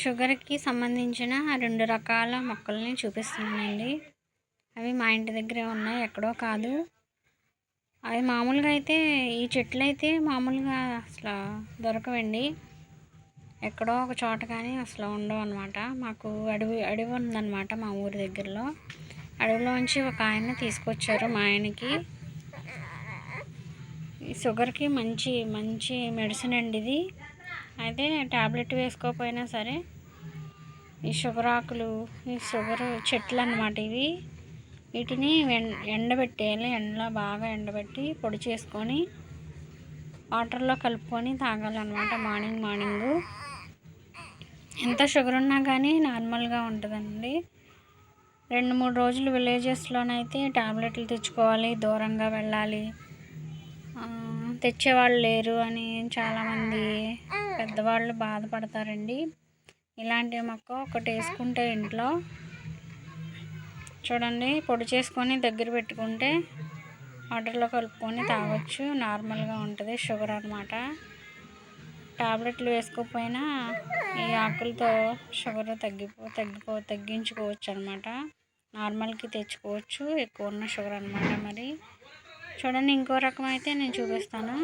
షుగర్కి సంబంధించిన రెండు రకాల మొక్కల్ని చూపిస్తున్నానండి. అవి మా ఇంటి దగ్గరే ఉన్నాయి ఎక్కడో కాదు. అవి మామూలుగా అయితే ఈ చెట్లు అయితే మామూలుగా అసలు దొరకవండి. ఎక్కడో ఒక చోట కానీ అసలు ఉండవు అనమాట మాకు అడవి అడవి ఉందన్నమాట మా ఊరి దగ్గరలో. అడవిలోంచి ఒక ఆయన తీసుకొచ్చారు మా ఆయనకి. ఈ షుగర్కి మంచి మంచి మెడిసిన్ అండి ఇది. అయితే ట్యాబ్లెట్ వేసుకోకపోయినా సరే ఈ షుగర్ ఆకులు ఈ షుగర్ చెట్లు అన్నమాట ఇవి. వీటిని ఎండబెట్టేయాలి. ఎండలో బాగా ఎండబెట్టి పొడి చేసుకొని వాటర్లో కలుపుకొని తాగాలన్నమాట మార్నింగ్ మార్నింగు. ఎంత షుగర్ ఉన్నా కానీ నార్మల్గా ఉంటుందండి. రెండు మూడు రోజులు విలేజెస్లోనైతే టాబ్లెట్లు తెచ్చుకోవాలి దూరంగా వెళ్ళాలి. తెచ్చేవాళ్ళు లేరు అని చాలామంది పెద్దవాళ్ళు బాధపడతారండి. ఇలాంటి మొక్క ఒకటి వేసుకుంటే ఇంట్లో. చూడండి పొడి చేసుకొని దగ్గర పెట్టుకుంటే వాటర్లో కలుపుకొని తాగొచ్చు. నార్మల్గా ఉంటుంది షుగర్ అనమాట టాబ్లెట్లు వేసుకోకపోయినా ఈ ఆకులతో షుగర్ తగ్గిపో తగ్గిపో తగ్గించుకోవచ్చు అనమాట నార్మల్కి తెచ్చుకోవచ్చు ఎక్కువ ఉన్న షుగర్ అనమాట మరి. చూడండి ఇంకో రకం అయితే నేను చూపిస్తాను.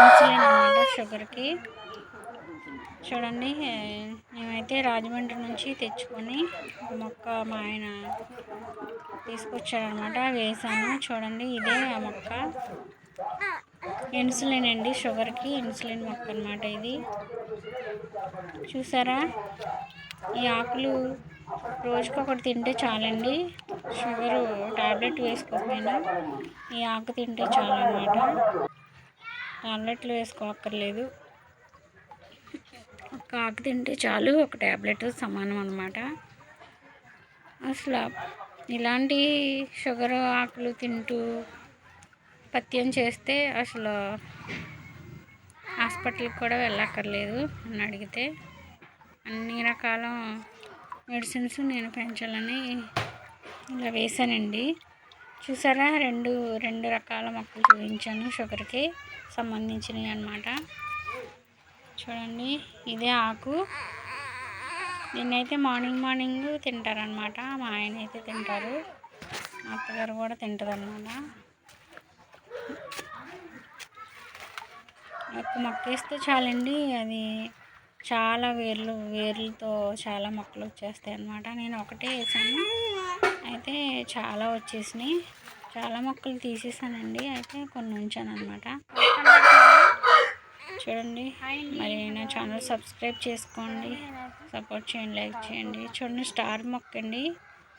ఇన్సులిన్ అనమాట షుగర్కి చూడండి మేమైతే రాజమండ్రి నుంచి తెచ్చుకొని మొక్క మా ఆయన తీసుకొచ్చాడనమాట వేసాను. చూడండి ఇదే ఆ మొక్క. ఇన్సులిన్ అండి షుగర్కి ఇన్సులిన్ మొక్క అనమాట ఇది. చూసారా? ఈ ఆకులు రోజుకొకటి తింటే చాలండి. షుగరు టాబ్లెట్ వేసుకోకపోయినా ఈ ఆకు తింటే చాలన్నమాట. టాబ్లెట్లు వేసుకోక్కర్లేదు. ఒక ఆకు తింటే చాలు ఒక ట్యాబ్లెట్ సమానం అనమాట అసలు ఇలాంటి షుగర్ ఆకులు తింటూ పత్యం చేస్తే అసలు హాస్పిటల్కి కూడా వెళ్ళక్కర్లేదు అని అడిగితే. అన్ని రకాల మెడిసిన్స్ నేను పెంచాలని ఇలా వేసానండి చూసారా? రెండు రెండు రకాల మొక్కలు చూపించాను షుగర్కి సంబంధించినవి అనమాట చూడండి ఇదే ఆకు. దీన్నైతే మార్నింగ్ మార్నింగ్ తింటారనమాట మా ఆయన అయితే తింటారు. మా అత్తగారు కూడా తింటుందన్నమాట. ఒక మొక్క వేస్తే చాలండి అది చాలా వేర్లు వేర్లతో చాలా మొక్కలు వచ్చేస్తాయి అనమాట నేను ఒకటే వేసాను. అయితే చాలా వచ్చేసినాయి. చాలా మొక్కలు తీసేసానండి. అయితే కొన్ని ఉంచాను అనమాట చూడండి. మరి నా ఛానల్ సబ్స్క్రైబ్ చేసుకోండి. సపోర్ట్ చేయండి లైక్ చేయండి. చూడండి స్టార్ మొక్క అండి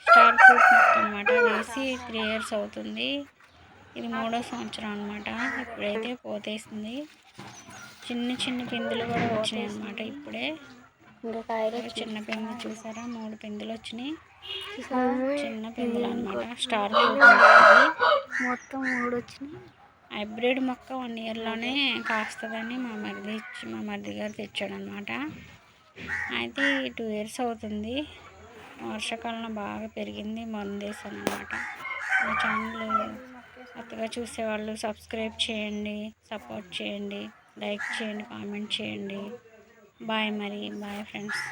స్టార్ ఫ్రూట్ మొక్క అనమాట వేసి త్రీ ఇయర్స్ అవుతుంది. ఇది మూడో సంవత్సరం అనమాట ఇప్పుడైతే పోతేసింది. చిన్న చిన్న పిందులు కూడా వచ్చినాయి అనమాట ఇప్పుడే. చిన్న పిందు చూసారా? మూడు పిందులు వచ్చినాయి. చిన్న పిందులు అనమాట స్టార్ మొత్తం మూడు వచ్చినాయి. హైబ్రిడ్ మొక్క వన్ ఇయర్లోనే కాస్తుందని మా మరిది ఇచ్చి మా మరిది గారు తెచ్చాడనమాట అయితే టూ ఇయర్స్ అవుతుంది. వర్షాకాలంలో బాగా పెరిగింది మందేశాను అనమాట మా ఛానల్ కొత్తగా చూసేవాళ్ళు సబ్స్క్రైబ్ చేయండి సపోర్ట్ చేయండి. లైక్ చేయండి కామెంట్ చేయండి. బాయ్ మరి బాయ్ ఫ్రెండ్స్.